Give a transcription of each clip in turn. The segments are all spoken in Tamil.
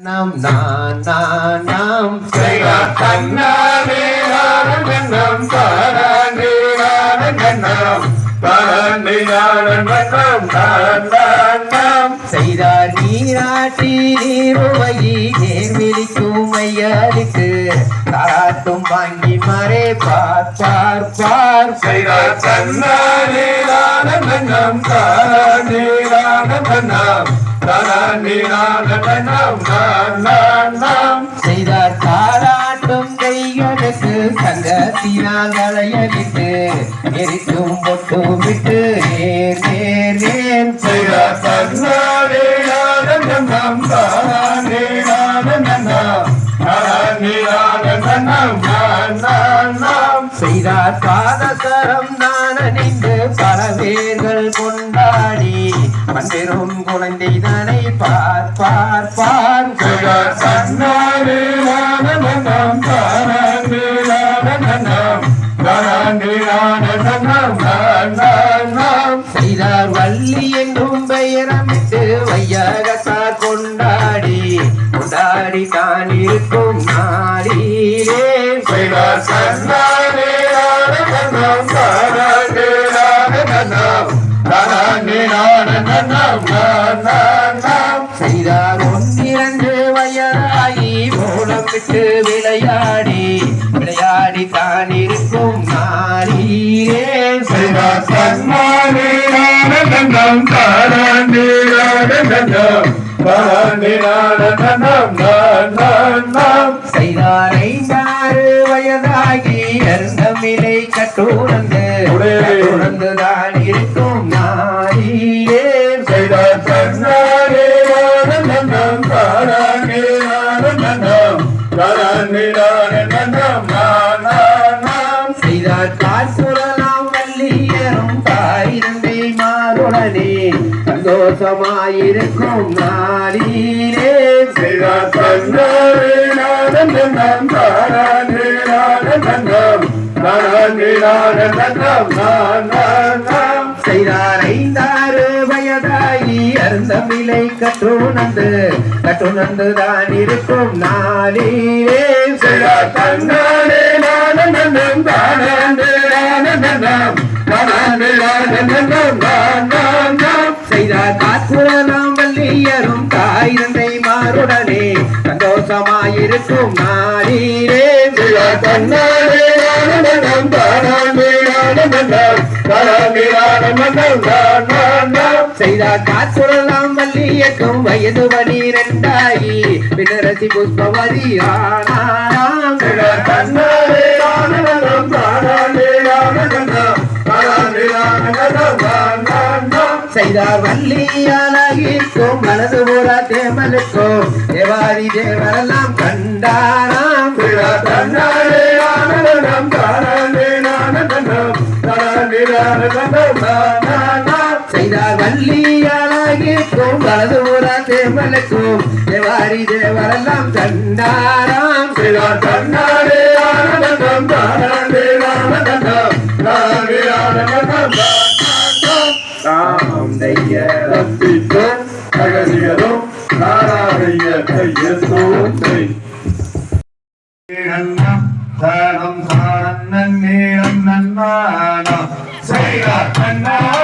நாம் நான் நான் நாம். நாரணம் தானே நாரணம் தானம் செய்தார் நீராட்டி நேர்விழிக்கும் ஐயாருக்கு காட்டும் வாங்கி மறை பார் பார் பார் செய்தார் தன்னானே நாரணம் தானே நாரணம் தானே நாரணம் நானம் செய்தார் தாராட்டும் கைகளுக்கு சங்கத்தினால் வளையலிட்டு எரிக்கும் பொட்டு விட்டு நேர் நேர் நேர் செய்தார் செய்தார் பாதசரம் நான் அணிந்து பல பேர்கள் கொண்டாடி மந்திரும் குழந்தை தானே பார் பார் பார். தானே தானே நானம் செய்தார் வள்ளி என்றும் தன்னானே நாரணம் தானே நாரணம் தானே நாரணம் நானம் செய்தார் ஐந்தாறு வயதாகி அருந்தமிலை கட்டுணர்ந்து உடனே. கட்டுணர்ந்து தான் இருக்கும் நாளிலே செய்தார் சந்தோஷமாயிருக்கும் செய்தார் செய்தாரைந்தாறு வயதாகி அருந்தமிலை கட்டுணர்ந்து கட்டுணர்ந்து தான் இருக்கும் நாளிலே. செய்தார் தன்னாலே நாரணம் தானே நாரணம் தானே நாரணம் செய்தார் காத்துரலாம் வள்ளியரும் தாய் தந்தை மாறுடனே. சந்தோஷமாயிருக்கும் நாளிலே. செய்தார் தன்னானே நாரணம் தானே நாரணம் தானே நாரணம் நானம் செய்தார் காத்துரலாம் வள்ளியக்கும் வயது பனிரெண்டாயி. பின்னரசி புஷ்பவதி ஆனாம் செய்தார் தன்னானே நாரணம் தானே செய்தார் வள்ளியாலாகிக்கும் மனது போரா தேமலுக்கும் தேவாதி தேவரெல்லாம் கண்டாராம். விழா தன்னாரே ஆனந்தம் தானே நாரணம் தானே நாரணம் செய்தார் வள்ளியாலாகிக்கும் மனது போரா தேமலுக்கும் தேவாரி தேவரெல்லாம் கண்டாராம். விழா தன்னாரே శ్రీరామ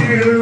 you.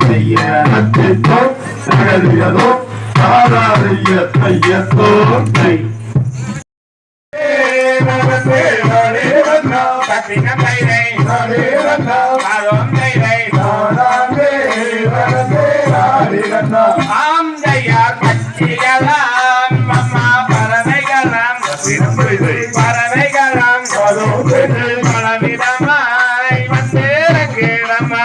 செய்ய நட்சத்தோ செயலியதோ தாராளிய தையத்தோ கை ஆம் தயா பட்சிகளாம் அம்மா பறவைகளாம் பறவைகளாம் பலவிதமாய் வந்தேற கேளம்மா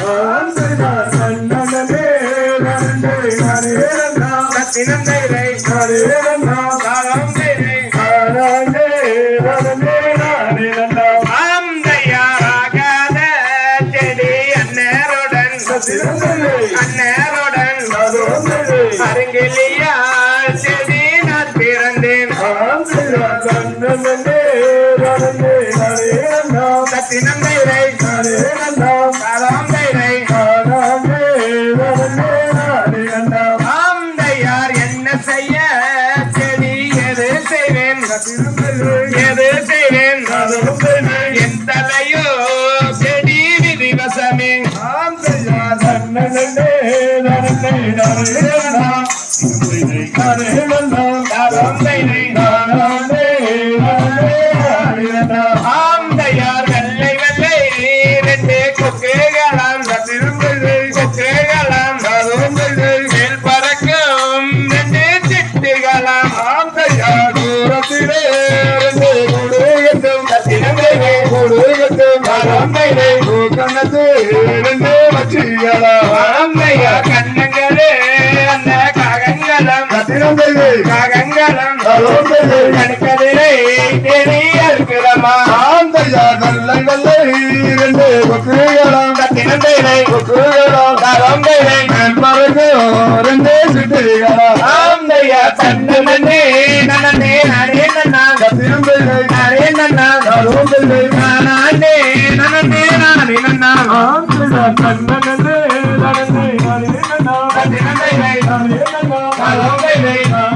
எது செய்வேன் என் தலையோ செடி விதி வசமே நன்னை ரெண்டே சுட்டுகளா ஆந்தையா தன்னை மண்ணே நனே நானே நன்னா திரும்பலை நானே நன்னா கரும்பலை நானே நனே நானே நன்னா ஆந்தையா தன்னை மண்ணே நனே நானே நன்னா திரும்பலை நானே நன்னா கரும்பலை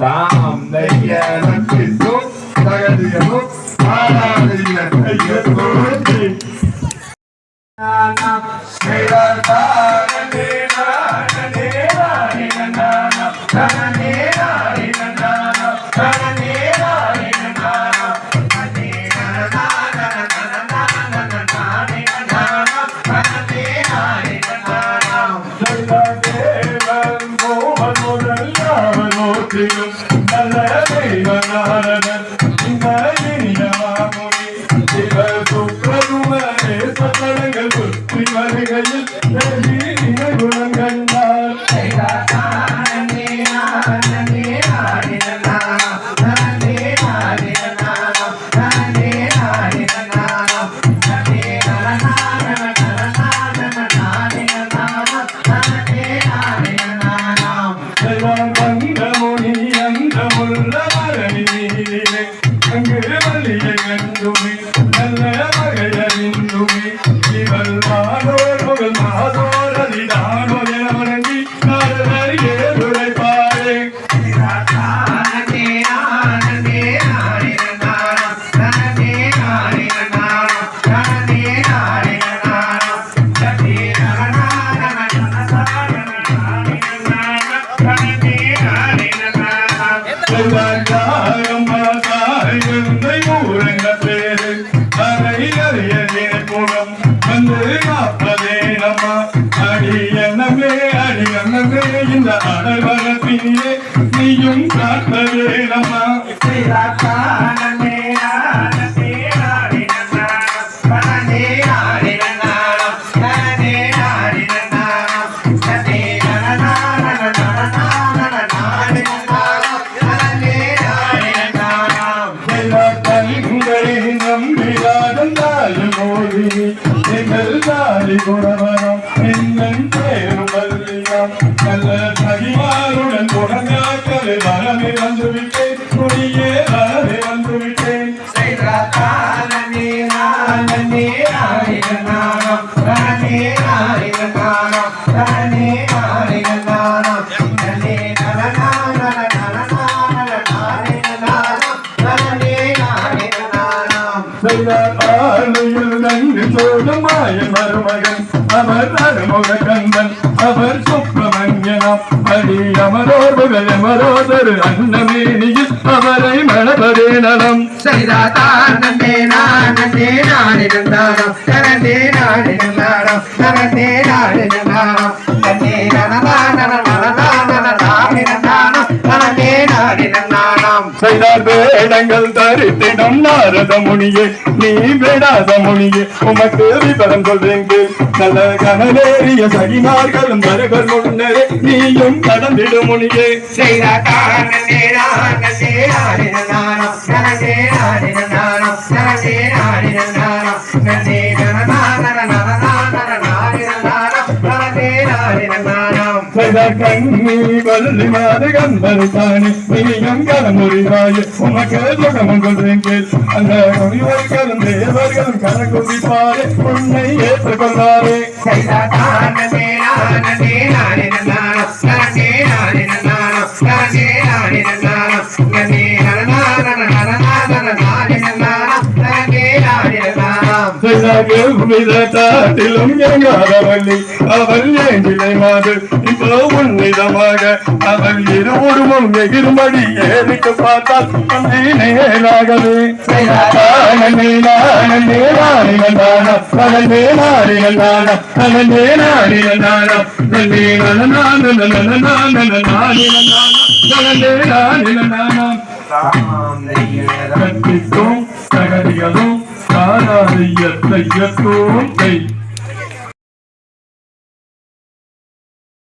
தரந்தேனை தாந்தையனுக்கும் தகதியனும் ஆராதைய ஐயத்தோடு குணங்கண்டார் love. Bye. சுப்பிரமணியனாம் அடி அமரோர்புகள் அமரோதரு அன்னமேனியில் அவரை மணபதே நலம். சரிதாதான் நந்தே நான் சரிதானே நான் நானே நந்தானம் நான் நானே நந்தானம் நான் நானே நந்தானம் நனதா நன நனதா செய்தார் வேடங்கள் தரித்திடம் நாரத முனியே. நீ வேடாத முனியே உமக்கு விபரம் சொல்றேன் நல்ல கனலேறிய சகிமார்களும் வருகள் முன்னரே. நீயும் கடந்திடும் முனியே. செய்தானே நந்தானம் கண்ணி வள்ளி மாது கண்மருத்தானே நீயும் கலமுறிவாயே உமக்கு சுகமும் சொல்றேன் அந்த முனிவர்களும் தேவர்களும் கரகுதிப்பாரே உன்னை ஏற்றுக்கொள்வாரே செய்தானே விதத்தாட்டிலும் எங்காதவள்ளி அவள் ஏங்கிலை மாது. இப்போ உன்னிதமாக அவள் இருவருமும் எகிருமடி ஏறிக்கு பார்த்தால் நேராகவே ஆனந்தே நானந்தே நாடினந்தானம் பலந்தே நாடினந்தானம் பலந்தே நாடினந்தானம் நந்தே நலனான நலனான நாடினந்தானம் பலந்தே நாடினந்தானம் கட்டிக்கும் தகதிகளும்